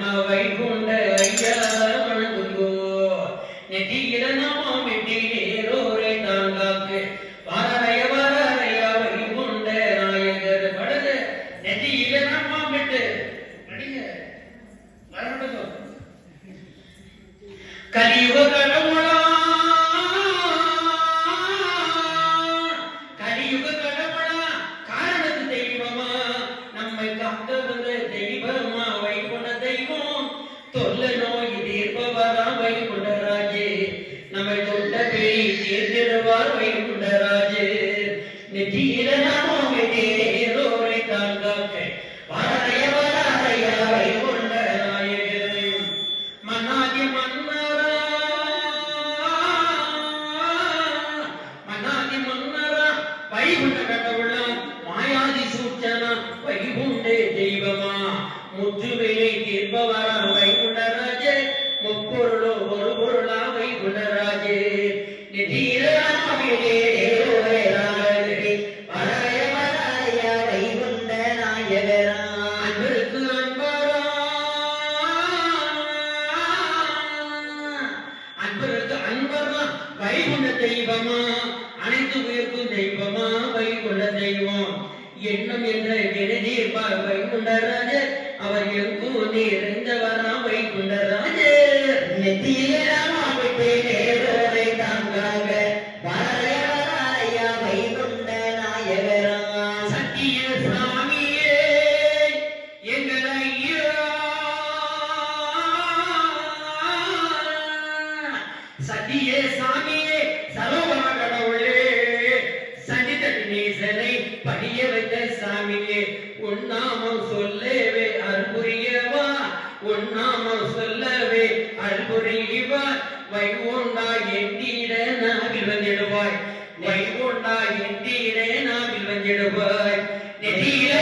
நம்ம வைகுண்ட ஐயா வணங்குவோம் நெத்தியில நாம வெட்டி நேரோரை தான் காக்கு வாரரைய வாரரையா வைகுண்ட நாயகர் படகு நெத்தியில நாம விட்டு தொல்லை நோய் தீர்ப்பவராம் வைகுண்டராஜே. நம்மை தொட்ட பேய் சேர்ந்திடுவார் வைகுண்டராஜே. நெற்றியில நாமம் தேரோரை தான் காக்க வரைய வரைய வைகுண்ட நாயகரே. மன்னாதி மன்னரா. மன்னாதி மன்னரா. வைகுண்ட கடவுளாம் மாயாதி சூச்சனா வைகுண்டே தெய்வமா. முற்றுமையை தீர்ப்பவரா வைகுண்ட தெய்வமா? அனைத்து உயிர்க்கும் தெய்வமா? வைகுண்ட தெய்வம். எண்ணம் என்ற கெடுதீர்ப்பார் வைகுண்டராஜ அவர் எங்கும் நிறைந்தவரா வைகுண்டராஜ நெத்தியிலே ராமாவிட்டே நேரோரை தாங்காக வரைய உன்னாமம் சொல்லவே அற்புரியவா உன்னாமம் சொல்லவே அற்புரியவா வைகுண்டா எந்தீர நாவில் வந்திடுவாய். வைகுண்டா எந்தீர நாவில் வந்திடுவாய். நெடியில